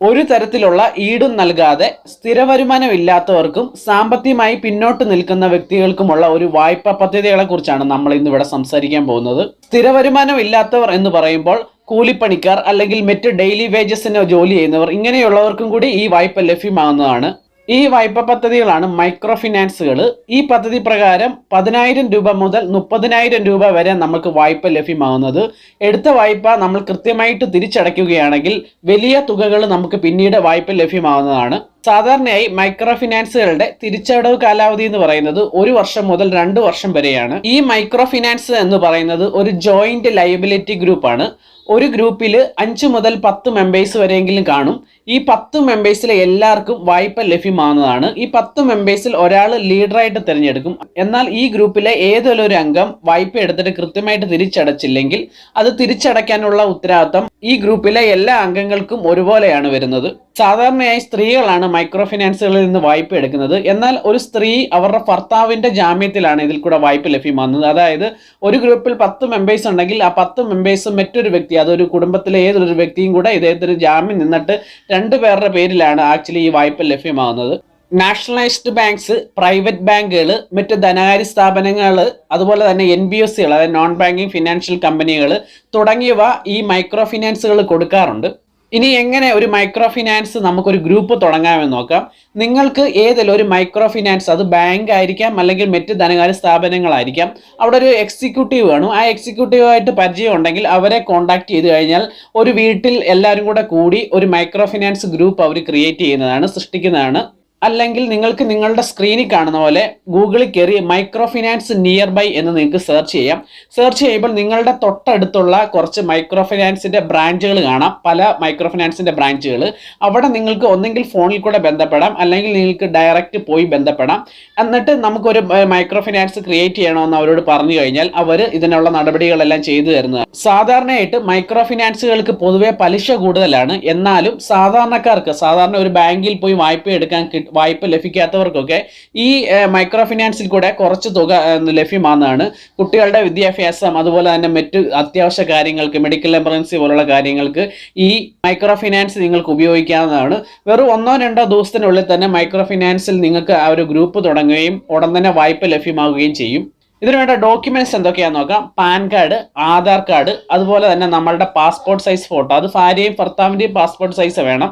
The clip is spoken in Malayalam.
ഒരു തരത്തിലുള്ള ഈടും നൽകാതെ സ്ഥിര വരുമാനമില്ലാത്തവർക്കും സാമ്പത്തികമായി പിന്നോട്ട് നിൽക്കുന്ന വ്യക്തികൾക്കുമുള്ള ഒരു വായ്പാ പദ്ധതികളെ കുറിച്ചാണ് നമ്മൾ ഇന്ന് ഇവിടെ സംസാരിക്കാൻ പോകുന്നത്. സ്ഥിര വരുമാനം ഇല്ലാത്തവർ എന്ന് പറയുമ്പോൾ കൂലിപ്പണിക്കാർ അല്ലെങ്കിൽ മറ്റ് ഡെയിലി വേജസിന് ജോലി ചെയ്യുന്നവർ ഇങ്ങനെയുള്ളവർക്കും കൂടി ഈ വായ്പ ലഭ്യമാകുന്നതാണ്. ഈ വായ്പ പദ്ധതികളാണ് മൈക്രോ ഫിനാൻസുകൾ ഈ പദ്ധതി പ്രകാരം പതിനായിരം രൂപ മുതൽ മുപ്പതിനായിരം രൂപ വരെ നമുക്ക് വായ്പ ലഭ്യമാകുന്നത്. എടുത്ത വായ്പ നമ്മൾ കൃത്യമായിട്ട് തിരിച്ചടയ്ക്കുകയാണെങ്കിൽ വലിയ തുകകൾ നമുക്ക് പിന്നീട് വായ്പ ലഭ്യമാകുന്നതാണ്. സാധാരണയായി മൈക്രോ ഫിനാൻസുകളുടെ തിരിച്ചടവ് കാലാവധി എന്ന് പറയുന്നത് ഒരു വർഷം മുതൽ രണ്ട് വർഷം വരെയാണ്. ഈ മൈക്രോ ഫിനാൻസ് എന്ന് പറയുന്നത് ഒരു ജോയിന്റ് ലയബിലിറ്റി ഗ്രൂപ്പാണ്. ഒരു ഗ്രൂപ്പിൽ അഞ്ച് മുതൽ പത്ത് മെമ്പേഴ്സ് വരെയെങ്കിലും കാണും. ഈ പത്ത് മെമ്പേഴ്സിലെ എല്ലാവർക്കും വായ്പ ലഭ്യമാകുന്നതാണ് ഈ പത്ത് മെമ്പേഴ്സിൽ ഒരാൾ ലീഡറായിട്ട് തിരഞ്ഞെടുക്കും. എന്നാൽ ഈ ഗ്രൂപ്പിലെ ഏതൊരു അംഗം വായ്പ എടുത്തിട്ട് കൃത്യമായിട്ട് തിരിച്ചടച്ചില്ലെങ്കിൽ അത് തിരിച്ചടയ്ക്കാനുള്ള ഉത്തരവാദിത്തം ഈ ഗ്രൂപ്പിലെ എല്ലാ അംഗങ്ങൾക്കും ഒരുപോലെയാണ് വരുന്നത്. സാധാരണയായി സ്ത്രീകളാണ് മൈക്രോ ഫിനാൻസുകളിൽ നിന്ന് വായ്പ എടുക്കുന്നത്. എന്നാൽ ഒരു സ്ത്രീ അവരുടെ ഭർത്താവിന്റെ ജാമ്യത്തിലാണ് ഇതിൽ കൂടെ വായ്പ ലഭ്യമാകുന്നത്. അതായത് ഒരു ഗ്രൂപ്പിൽ പത്ത് മെമ്പേഴ്സ് ഉണ്ടെങ്കിൽ ആ പത്ത് മെമ്പേഴ്സും മറ്റൊരു വ്യക്തി അതൊരു കുടുംബത്തിലെ ഏതൊരു വ്യക്തിയും കൂടെ ഇദ്ദേഹത്തിന് ജാമ്യം നിന്നിട്ട് രണ്ടു പേരുടെ പേരിലാണ് ആക്ച്വലി ഈ വായ്പ ലഭ്യമാകുന്നത്. നാഷണലൈസ്ഡ് ബാങ്ക്സ് പ്രൈവറ്റ് ബാങ്കുകൾ മറ്റ് ധനകാര്യ സ്ഥാപനങ്ങൾ അതുപോലെ തന്നെ എൻ ബി എസ് സികൾ അതായത് നോൺ ബാങ്കിങ് ഫിനാൻഷ്യൽ കമ്പനികൾ തുടങ്ങിയവ ഈ മൈക്രോ ഫിനാൻസുകൾ കൊടുക്കാറുണ്ട്. ഇനി എങ്ങനെ ഒരു മൈക്രോ ഫിനാൻസ് നമുക്കൊരു ഗ്രൂപ്പ് തുടങ്ങാമെന്ന് നോക്കാം. നിങ്ങൾക്ക് ഏതെങ്കിലും ഒരു മൈക്രോ ഫിനാൻസ് അത് ബാങ്ക് ആയിരിക്കാം അല്ലെങ്കിൽ മറ്റ് ധനകാര്യ സ്ഥാപനങ്ങളായിരിക്കാം. അവിടെ ഒരു എക്സിക്യൂട്ടീവ് വേണം. ആ എക്സിക്യൂട്ടീവായിട്ട് പരിചയം ഉണ്ടെങ്കിൽ അവരെ കോൺടാക്ട് ചെയ്ത് കഴിഞ്ഞാൽ ഒരു വീട്ടിൽ എല്ലാവരും കൂടെ കൂടി ഒരു മൈക്രോ ഫിനാൻസ് ഗ്രൂപ്പ് അവർ ക്രിയേറ്റ് ചെയ്യുന്നതാണ് സൃഷ്ടിക്കുന്നതാണ്. അല്ലെങ്കിൽ നിങ്ങൾക്ക് നിങ്ങളുടെ സ്ക്രീനിൽ കാണുന്ന പോലെ ഗൂഗിളിൽ കയറി മൈക്രോ ഫിനാൻസ് നിയർ ബൈ എന്ന് നിങ്ങൾക്ക് സെർച്ച് ചെയ്യാം. സെർച്ച് ചെയ്യുമ്പോൾ നിങ്ങളുടെ തൊട്ടടുത്തുള്ള കുറച്ച് മൈക്രോ ഫിനാൻസിന്റെ ബ്രാഞ്ചുകൾ കാണാം. പല മൈക്രോ ഫിനാൻസിന്റെ ബ്രാഞ്ചുകൾ അവിടെ നിങ്ങൾക്ക് ഒന്നെങ്കിൽ ഫോണിൽ കൂടെ ബന്ധപ്പെടാം. അല്ലെങ്കിൽ നിങ്ങൾക്ക് ഡയറക്റ്റ് പോയി ബന്ധപ്പെടാം. എന്നിട്ട് നമുക്കൊരു മൈക്രോ ഫിനാൻസ് ക്രിയേറ്റ് ചെയ്യണമെന്ന് അവരോട് പറഞ്ഞു കഴിഞ്ഞാൽ അവർ ഇതിനുള്ള നടപടികളെല്ലാം ചെയ്തു തരുന്നതാണ്. സാധാരണയായിട്ട് മൈക്രോ ഫിനാൻസുകൾക്ക് പൊതുവേ പലിശ കൂടുതലാണ്. എന്നാലും സാധാരണക്കാർക്ക് സാധാരണ ഒരു ബാങ്കിൽ പോയി വായ്പ എടുക്കാൻ വായ്പ ലഭിക്കാത്തവർക്കൊക്കെ ഈ മൈക്രോ ഫിനാൻസിൽ കൂടെ കുറച്ച് തുക ലഭ്യമാണെന്നാണ് കുട്ടികളുടെ വിദ്യാഭ്യാസം അതുപോലെ തന്നെ മറ്റ് അത്യാവശ്യ കാര്യങ്ങൾക്ക് മെഡിക്കൽ എമർജൻസി പോലുള്ള കാര്യങ്ങൾക്ക് ഈ മൈക്രോ ഫിനാൻസ് നിങ്ങൾക്ക് ഉപയോഗിക്കാവുന്നതാണ്. വെറും ഒന്നോ രണ്ടോ ദിവസത്തിനുള്ളിൽ തന്നെ മൈക്രോ ഫിനാൻസിൽ നിങ്ങൾക്ക് ആ ഒരു ഗ്രൂപ്പ് തുടങ്ങുകയും ഉടൻ തന്നെ വായ്പ ലഭ്യമാവുകയും ചെയ്യും. ഇതിനു വേണ്ട ഡോക്യുമെന്റ്സ് എന്തൊക്കെയാന്ന് നോക്കാം. പാൻ കാർഡ് ആധാർ കാർഡ് അതുപോലെ തന്നെ നമ്മളുടെ പാസ്പോർട്ട് സൈസ് ഫോട്ടോ. അത് ഭാര്യയും ഭർത്താവിന്റെയും പാസ്പോർട്ട് സൈസ് വേണം.